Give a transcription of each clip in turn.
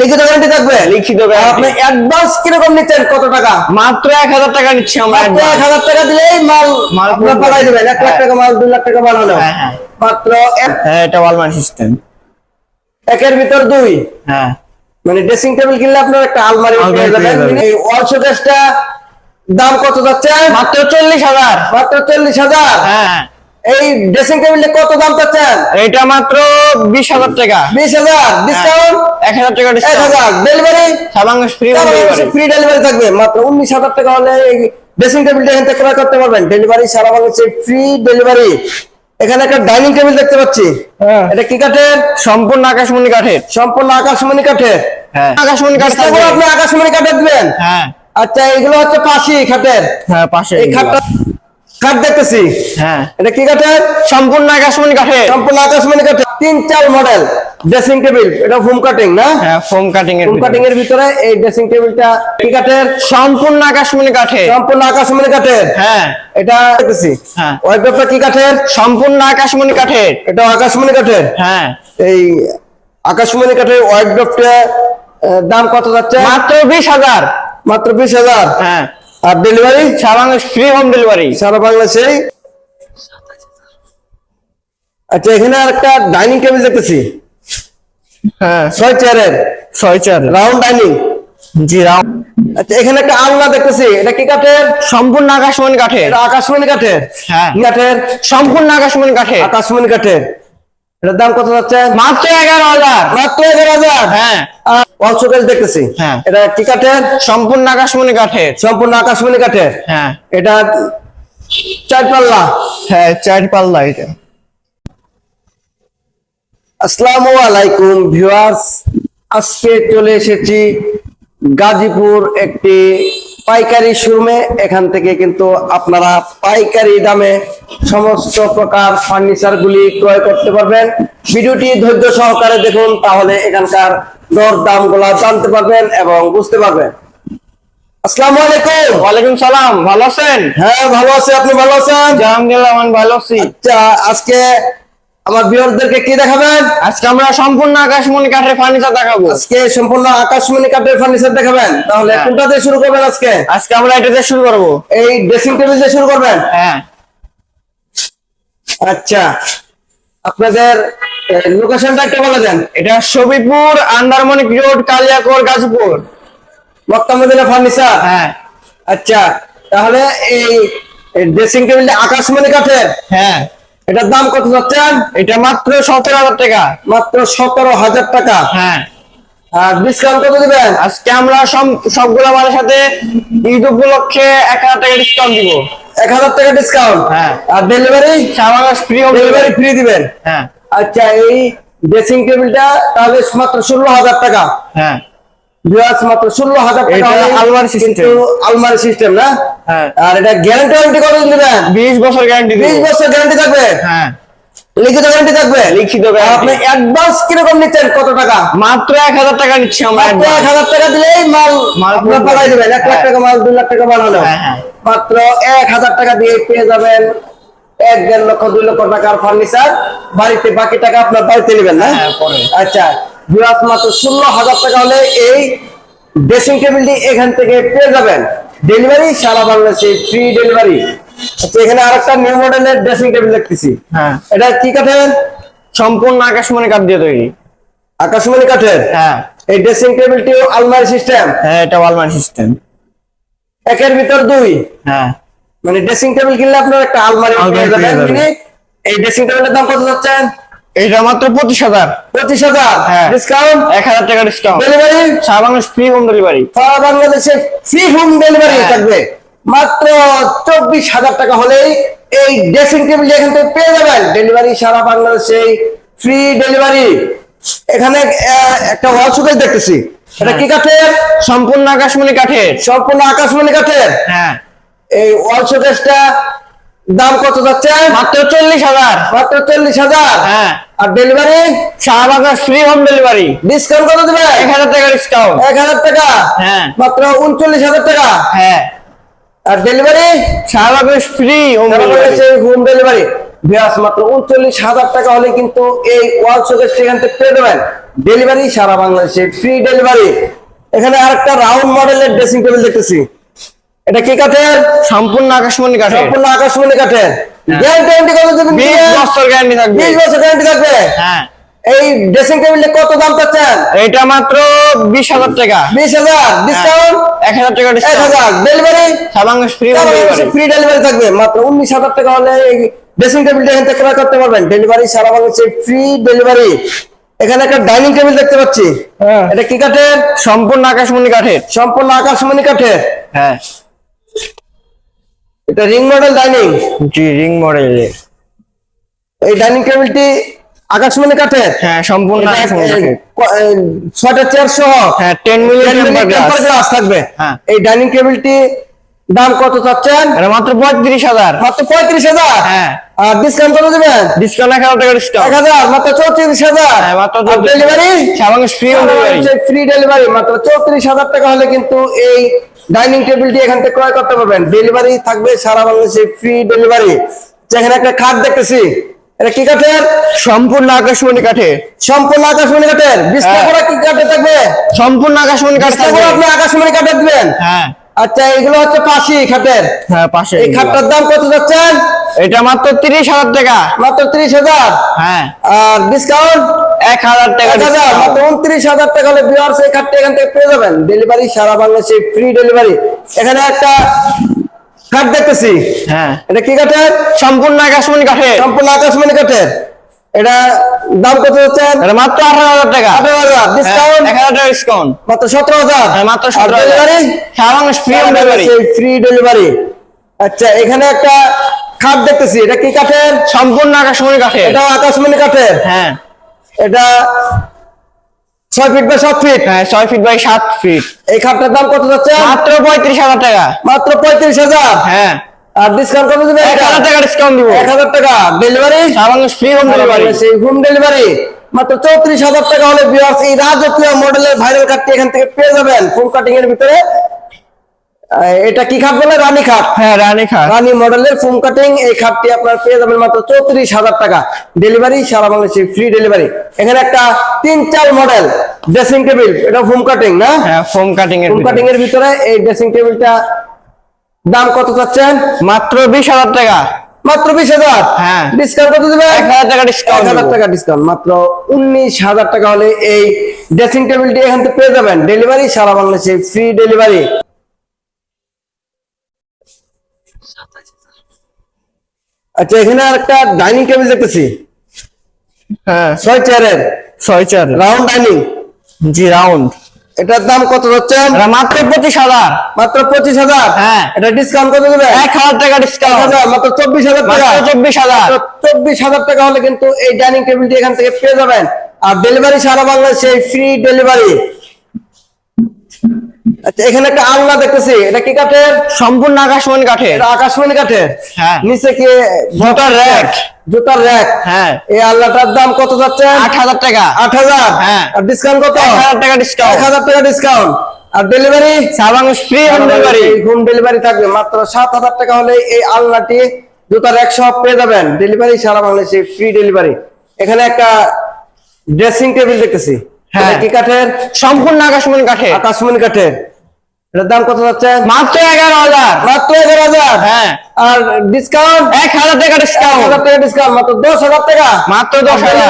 লিখিত গ্যারান্টি থাকবে? লিখিত আপনি অ্যাডভান্স কীরকম নিচ্ছেন? কত টাকা? মাত্র এক হাজার টাকা নিচ্ছি আমরা এক। হাজার টাকা দিলেই মাল মাল আপনার পাঠাই দেবেন। এক লাখ হ্যাঁ। টাকা মাল দুই লাখ টাকা মাল হলো। হ্যাঁ, হ্যাঁ। মাত্র হ্যাঁ এটা ওয়ালমার্ট সিস্টেম একের ভিতর দুই। হ্যাঁ। মানে ড্রেসিং টেবিল কিনলে আপনার একটা আলমারি পেয়ে যাবেন। এই ওয়াল শোকেসটা দাম কত যাচ্ছে? মাত্র চল্লিশ হাজার। মাত্র চল্লিশ হাজার। হ্যাঁ। এই ড্রেসিং টেবিলটা কত দাম পাচ্ছেন এটা মাত্র বিশ হাজার টাকা। বিশ হাজার ডিসকাউন্ট এক হাজার টাকা এক ডিসকাউন্ট হাজার ডেলিভারি সাবাঙ্গ ফ্রি ডেলিভারি ফ্রি ডেলিভারি থাকবে। মাত্র উনিশ হাজার টাকা হলে ড্রেসিং টেবিলটা এখান থেকে ক্রয় করতে পারবেন। ডেলিভারি সারা বাংলাদেশে ফ্রি ডেলিভারি এখানে একটা ডাইনিং টেবিল দেখতে পাচ্ছি। হ্যাঁ। এটা কি কাঠের? সম্পূর্ণ আকাশমণি কাঠের। সম্পূর্ণ আকাশমণি কাঠের। হ্যাঁ। আকাশমণি কাঠ আপনি আকাশমণি কাঠের দিবেন। হ্যাঁ। আচ্ছা এগুলো হচ্ছে পাশি খাটের। হ্যাঁ পাশে এই খাটটা খাট দেখতেছি। হ্যাঁ। এটা কি কাঠের? সম্পূর্ণ আকাশমণি কাঠের। সম্পূর্ণ আকাশমণি কাঠের। তিন চার মডেল ড্রেসিং টেবিল এটা হোম কাটিং না? হ্যাঁ ফোম কাটিং এর হোম কাটিং এর ভিতরে এই ড্রেসিং টেবিলটা কি কাঠের? সম্পূর্ণ আকাশমণি কাঠের। সম্পূর্ণ আকাশমণি কাঠের। হ্যাঁ। এটা দেখতেছি। হ্যাঁ। ওয়াইড্রপটা কি কাঠের? সম্পূর্ণ আকাশমণি কাঠের। এটা আকাশমণি কাঠের। হ্যাঁ। এই আকাশমণি কাঠের ওয়াইড্রপটা দাম কত যাচ্ছে? মাত্র বিশ হাজার। মাত্র বিশ হাজার। হ্যাঁ। আর ডেলিভারি সাবাঙ্গ ফ্রি হোম ডেলিভারি সারা বাংলাদেশে আচ্ছা এখানে আর একটা ডাইনিং টেবিল দেখতেছি। হ্যাঁ। ছয় চেয়ারের ছয় চার রাউন্ড ডাইনিং জি রাম আচ্ছা এখানে একটা আলনা দেখতেছি। এটা কি কাঠের? সম্পূর্ণ আকাশমণি কাঠের। আকাশমণি কাঠের। হ্যাঁ। কাঠের? সম্পূর্ণ আকাশমণি কাঠের। আকাশমণি কাঠের। এটার দাম কত যাচ্ছে? মাত্র এগারো হাজার। মাত্র এগারো হাজার। হ্যাঁ। দেখতেছি। হ্যাঁ। এটা কি কাঠের? সম্পূর্ণ আকাশমণি কাঠের। সম্পূর্ণ আকাশমণি কাঠের। হ্যাঁ। এটা চার পাল্লা হ্যাঁ চার পাল্লা এটা। আসসালামু আলাইকুম ভিউয়ার্স। আজকে চলে এসেছি গাজীপুর একটি পাইকারি শোরুমে। এখান থেকে কিন্তু আপনারা পাইকারি দামে সমস্ত প্রকার ফার্নিচার গুলি ক্রয় করতে পারবেন। ভিডিওটি ধৈর্য সহকারে দেখুন তাহলে এখানকার দর দামগুলা জানতে পারবেন এবং বুঝতে পারবেন। আসসালামু আলাইকুম। ওয়ালাইকুম সালাম ভালো আছেন? হ্যাঁ ভালো আছি। আপনি ভালো আছেন? আমি ভালো আছি। আচ্ছা আজকে আমার ভিউয়ারদেরকে কি দেখাবেন? আজকে আমরা সম্পূর্ণ আকাশমণি কাঠের ফার্নিচার দেখাবো। আজকে সম্পূর্ণ আকাশমণি কাঠের ফার্নিচার দেখাবেন? তাহলে হ্যাঁ। কোনটা দিয়ে শুরু করবেন আজকে? আজকে আমরা এটাতে শুরু করব। এই ড্রেসিং টেবিল দিয়ে শুরু করবেন? হ্যাঁ। আচ্ছা। আপনাদের লোকেশনটা একটু বলে দেন। এটা সবিপুর আন্ডারমণিক road Kaliakair Gazipur. Mecca Medina furniture? হ্যাঁ। আচ্ছা তাহলে এই ড্রেসিং টেবিলটা আকাশমণি কাঠের? হ্যাঁ। এটার দাম কত যাচ্ছেন? এটা মাত্র সতেরো হাজার টাকা। মাত্র সতেরো হাজার টাকা। হ্যাঁ। আর ডিসকাউন্ট কত দিবেন? আজকে আমরা সব- সবগুলো মালের সাথে ঈদ উপলক্ষে এক হাজার টাকা ডিসকাউন্ট দিব। এক হাজার টাকা ডিসকাউন্ট হ্যাঁ। আর delivery সাবাঙ্গ free home delivery delivery free দিবেন? হ্যাঁ। আচ্ছা এই ড্রেসিং টেবিলটা তাহলে মাত্র ষোলো হাজার টাকা। হ্যাঁ। মাত্র ষোলো হাজার টাকা আলমারি। কিন্তু আলমারি সিস্টেম না? হ্যাঁ। আর এটা গ্যারান্টি ওয়ারেন্টি দিবেন? বিশ বছর গ্যারান্টি বিশ বছর গ্যারান্টি থাকবে? হ্যাঁ। লিখিত গ্যারান্টি থাকবে? লিখিত আপনি অ্যাডভান্স কীরকম নিচ্ছেন? কত টাকা? মাত্র এক হাজার টাকা নিচ্ছি আমরা এক হাজার টাকা দিলেই মাল মাল পাঠাই দেবেন। এক লাখ হ্যাঁ। টাকা মাল দুই লাখ টাকা মাল হলো। হ্যাঁ, হ্যাঁ। মাত্র এক হাজার টাকা দিয়ে পেয়ে যাবেন এক দেড় লক্ষ দুই লক্ষ টাকার ফার্নিচার বাড়িতে বাকি টাকা আপনার বাড়িতে নেবেন না? হ্যাঁ, পরে। আচ্ছা ভিউয়ার্স মাত্র ষোলো হাজার টাকা হলে এই ড্রেসিং টেবিলটি এখান থেকে পেয়ে যাবেন। ডেলিভারি সারা বাংলাদেশে ফ্রি ডেলিভারি আচ্ছা এখানে আরেকটা নিউ মডেলের ড্রেসিং টেবিল দেখতেছি। হ্যাঁ। এটা কি কাঠের? সম্পূর্ণ আকাশমণি কাঠ দিয়ে তৈরি। আকাশমণি কাঠের? হ্যাঁ। এই ড্রেসিং টেবিলটি আলমারি সিস্টেম হ্যাঁ এটা আলমারি সিস্টেম একের ভিতর দুই? হ্যাঁ। মানে ড্রেসিং টেবিল কিনলে আপনার একটা আলমারি পেয়ে যাবেন। মানে এই ড্রেসিং টেবিলের দাম কত যাচ্ছেন এটা মাত্র পঁচিশ হাজার। পঁচিশ হাজার? হ্যাঁ। ডিসকাউন্ট এক হাজার টাকা ডিসকাউন্ট ডেলিভারি সাবাঙ্গ ফ্রি হোম ডেলিভারি সারা বাংলাদেশে ফ্রি হোম ডেলিভারি হ্যাঁ। থাকবে। মাত্র চব্বিশ হাজার টাকা হলেই এই ড্রেসিং টেবিল এখান থেকে পেয়ে যাবেন। ডেলিভারি সারা বাংলাদেশে ফ্রি ডেলিভারি এখানে একটা ওয়াল শোকেস দেখতেছি। এটা কি কাঠের? সম্পূর্ণ আকাশমণি কাঠের। সম্পূর্ণ আকাশমণি কাঠের? হ্যাঁ। এই ওয়াল শোকেসটা দাম কত যাচ্ছে? মাত্র চল্লিশ হাজার। মাত্র চল্লিশ হাজার? হ্যাঁ। আর delivery Shahbag free home delivery discount কত দেবে? এক হাজার টাকা ডিসকাউন্ট এক হাজার টাকা? হ্যাঁ। মাত্র উনচল্লিশ হাজার টাকা? হ্যাঁ। আর delivery Shahbag free home delivery home delivery বিয়াস মাত্র উনচল্লিশ হাজার টাকা হলে কিন্তু এই ওয়াল শোকেস এখান থেকে পেয়ে যাবেন। ডেলিভারি সারা বাংলাদেশে ফ্রি ডেলিভারি এখানে আরেকটা রাউন্ড মডেলের ড্রেসিং টেবিল দেখতেছি। এটা কি কাঠের? সম্পূর্ণ আকাশমণি কাঠের। সম্পূর্ণ আকাশমণি কাঠের। গ্যারান্টি কত দেবেন বিশ বছর গ্যারান্টি থাকবে। বিশ বছর গ্যারান্টি থাকবে? হ্যাঁ। এই ড্রেসিং টেবিলটা কত দাম পাচ্ছেন এটা মাত্র বিশ হাজার টাকা। বিশ হাজার? ডিসকাউন্ট এক হাজার টাকা ডিসকাউন্ট হাজার। ডেলিভারি সাবাঙ্গস ফ্রি ডেলিভারি ফ্রি ডেলিভারি থাকবে। মাত্র উনিশ হাজার টাকা হলে এই ড্রেসিং টেবিলটা এখান থেকে ক্রয় করতে পারবেন। ডেলিভারি সারা বাংলাদেশে ফ্রি ডেলিভারি এখানে একটা ডাইনিং টেবিল দেখতে পাচ্ছি। হ্যাঁ। এটা কি কাঠের? সম্পূর্ণ আকাশমণি কাঠের। সম্পূর্ণ আকাশমণি কাঠের। হ্যাঁ। এটা রিং মডেল ডাইনিং জি রিং মডেল এই ডাইনিং টেবিলটি আকাশমণি কাঠের? হ্যাঁ সম্পূর্ণ ছয়টা চেয়ার সহ? হ্যাঁ টেন মিলিয়ন গ্লাস থাকবে। হ্যাঁ। এই ডাইনিং টেবিলটি দাম কত চাচ্ছেন? মাত্র পঁয়ত্রিশ হাজার। মাত্র পঁয়ত্রিশ হাজার? হ্যাঁ। আর ডিসকাউন্ট কত দেবেন? ডিসকাউন্ট এক হাজার টাকা এক হাজার মাত্র চৌত্রিশ হাজার। হ্যাঁ মাত্র ডেলিভারি ফ্রি ফ্রি ডেলিভারি মাত্র চৌত্রিশ হাজার টাকা হলে কিন্তু এই ডাইনিং টেবিলটি এখান থেকে ক্রয় করতে পারবেন। ডেলিভারি থাকবে সারা বাংলাদেশে ফ্রি ডেলিভারি যেখানে একটা খাট দেখতেছি। এটা কি কাঠের? সম্পূর্ণ আকাশমণি কাঠের। সম্পূর্ণ আকাশমণি কাঠের। বিস্তার হ্যাঁ। করা কি কাঠের থাকবে? সম্পূর্ণ আকাশমণি কাঠ থাকবে। আপনি আকাশমণি কাঠের দিবেন। হ্যাঁ। আচ্ছা এগুলো হচ্ছে পাশি খাটের। হ্যাঁ পাশে এই খাটটার দাম কত যাচ্ছেন? এটা মাত্র তিরিশ হাজার টাকা। মাত্র ত্রিশ হাজার? হ্যাঁ। আর ডিসকাউন্ট এক হাজার টাকা মাত্র উনত্রিশ হাজার টাকা হলে ভিউয়ার্স এই খাটটা এখান থেকে পেয়ে যাবেন। ডেলিভারি সারা বাংলাদেশে ফ্রি ডেলিভারি এখানে একটা খাট দেখতেছি। হ্যাঁ। এটা কি কাঠের সম্পূর্ণ আকাশমণি কাঠের। সম্পূর্ণ আকাশমণি কাঠের। এটা দাম কত হচ্ছেন এটা মাত্র আঠারো হাজার টাকা। আঠারো হাজার ডিসকাউন্ট এক হাজার টাকা ডিসকাউন্ট মাত্র সতেরো হাজার? হ্যাঁ মাত্র সতেরো ডেলিভারি সাবাঙ্গস ফ্রি ডেলিভারি ফ্রি ডেলিভারি আচ্ছা এখানে একটা খাট দেখতেছি। এটা কি কাঠের? সম্পূর্ণ আকাশমণি কাঠের। এটা আকাশমণি কাঠের? হ্যাঁ। এটা ছয় ফিট বাই সাত ফিট হ্যাঁ ছয় ফিট বাই সাত ফিট এই খাটটার দাম কত যাচ্ছে? মাত্র পঁয়ত্রিশ হাজার টাকা। মাত্র পঁয়ত্রিশ হাজার? হ্যাঁ। আর ডিসকাউন্ট কত দেবে? এক হাজার টাকা ডিসকাউন্ট দিব। এক হাজার টাকা। ডেলিভারি সাবাঙ্গস ফ্রি হোম ডেলিভারি সেই হোম ডেলিভারি মাত্র চৌত্রিশ হাজার টাকা হলে ভিউয়ার্স এই রাজকীয় মডেলের ভাইরাল কাঠটি এখান থেকে পেয়ে যাবেন। ফুল কাটিং এর ভিতরে। এটা কি খাট বলে? রানী খাট। হ্যাঁ রানী খাট। রানী মডেলের ফোম কাটিং এই খাটটি আপনার পেয়ে যাবেন মাত্র চৌত্রিশ হাজার টাকা। ডেলিভারি সারা বাংলাদেশে ফ্রি ডেলিভারি এখানে একটা তিন চার মডেল ড্রেসিং টেবিল এটা ফোম কাটিং না? হ্যাঁ ফোম কাটিং এর ফোম কাটিং এর ভিতরে এই ড্রেসিং টেবিলটা দাম কত চাচ্ছেন? মাত্র বিশ হাজার টাকা। মাত্র বিশ হাজার? হ্যাঁ। ডিসকাউন্ট কত দেবেন? এক হাজার টাকা ডিসকাউন্ট হাজার টাকা ডিসকাউন্ট মাত্র উনিশ হাজার টাকা হলে এই ড্রেসিং টেবিলটি এখান থেকে পেয়ে যাবেন। ডেলিভারি সারা বাংলাদেশে ফ্রি ডেলিভারি আচ্ছা এখানে আর একটা ডাইনিং টেবিল দেখতেছি। হ্যাঁ। ছয় চেয়ারের ছয় চার রাউন্ড ডাইনিং জি রাউন্ড এটার দাম কত হচ্ছে? মাত্র পঁচিশ হাজার। মাত্র পঁচিশ হাজার? হ্যাঁ। এটা ডিসকাউন্ট কত দেবে এক হাজার টাকা ডিসকাউন্ট মাত্র চব্বিশ হাজার টাকা। চব্বিশ হাজার। চব্বিশ হাজার টাকা হলে কিন্তু এই ডাইনিং টেবিলটি এখান থেকে পেয়ে যাবেন। আর ডেলিভারি সারা বাংলাদেশে ফ্রি ডেলিভারি আচ্ছা এখানে একটা আলনা দেখতেছি। এটা কি কাঠের? সম্পূর্ণ আকাশমণি কাঠের। এটা আকাশমণি কাঠের? হ্যাঁ। নিচে কি জুতার rack। জুতার র্যাক। হ্যাঁ। এই আলনাটার দাম কত যাচ্ছে? আট হাজার টাকা। আট হাজার? হ্যাঁ। আর ডিসকাউন্ট কত? এক হাজার টাকা এক ডিসকাউন্ট হাজার টাকা ডিসকাউন্ট আর delivery সাবাঙ্গস free home delivery home delivery থাকবে মাত্র সাত হাজার টাকা হলে এই আলনাটি জুতার একশো পেয়ে যাবেন। ডেলিভারি সারা বাংলাদেশে ফ্রি ডেলিভারি এখানে একটা ড্রেসিং টেবিল দেখতেছি। হ্যাঁ। কি কাঠের? সম্পূর্ণ আকাশমণি কাঠের। আকাশমণি কাঠের। এটার দাম কত যাচ্ছে? মাত্র এগারো হাজার। মাত্র এগারো হাজার? হ্যাঁ। আর ডিসকাউন্ট এক হাজার টাকা ডিসকাউন্ট হাজার টাকা ডিসকাউন্ট মাত্র দশ হাজার টাকা? মাত্র দশ হাজার।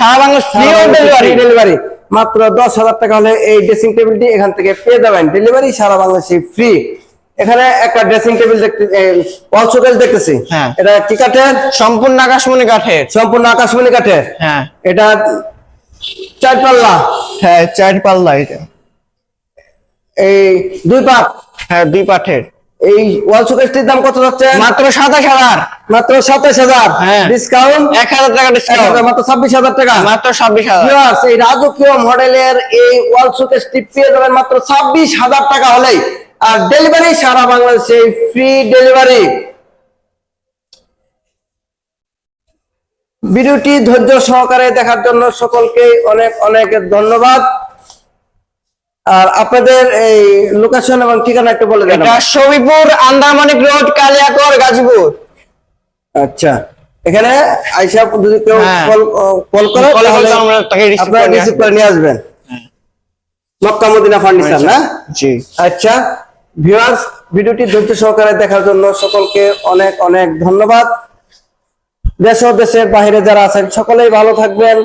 সারা Bangla free home delivery delivery মাত্র দশ হাজার টাকা হলে এই ড্রেসিং টেবিলটি এখান থেকে পেয়ে যাবেন। ডেলিভারি সারা বাংলাদেশে ফ্রি এখানে একটা ড্রেসিং টেবিল দেখতে ওয়াল শোকেস দেখতেছি। হ্যাঁ। এটা কি কাঠের? সম্পূর্ণ আকাশমণি কাঠের। সম্পূর্ণ আকাশমণি কাঠের। হ্যাঁ। এটা চার পাল্লা। হ্যাঁ চার পাল্লা এটা। এই দুই পাত হ্যাঁ দুই পাঠের এই ওয়াল শোকেসটির দাম কত যাচ্ছে? মাত্র সাতাশ হাজার। মাত্র সাতাশ হাজার। হ্যাঁ। ডিসকাউন্ট এক হাজার টাকা ডিসকাউন্ট মাত্র ছাব্বিশ হাজার টাকা। মাত্র ছাব্বিশ হাজার। এই রাজকীয় মডেলের এই ওয়াল শোকেসটি পেয়ে যাবেন মাত্র ছাব্বিশ হাজার টাকা হলেই। আর ডেলিভারি সারা বাংলাদেশে ফ্রি ডেলিভারি ভিডিওটি ধৈর্য সহকারে দেখার জন্য সকলকে অনেক অনেক ধন্যবাদ। আর আপনাদের এই লোকেশন এবং ঠিকানা একটু বলে দেন এটা সবিপুর রোড কালিয়াকর গাজীপুর। আচ্ছা। এখানে আইসা যদি কেউ। কল কল করে তাহলে আমরা তাকে আপনারা রিসিভ করে নিয়ে আসবেন। হ্যাঁ। মক্কা মদিনা ফার্নিচার না? জি। আচ্ছা। ভিউয়ার্স ভিডিওটি ধৈর্য সহকারে দেখার জন্য সকলকে অনেক অনেক ধন্যবাদ। দেশ ও দেশের বাইরে যারা আছেন সকলেই ভালো থাকবেন।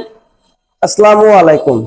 আসসালামু আলাইকুম।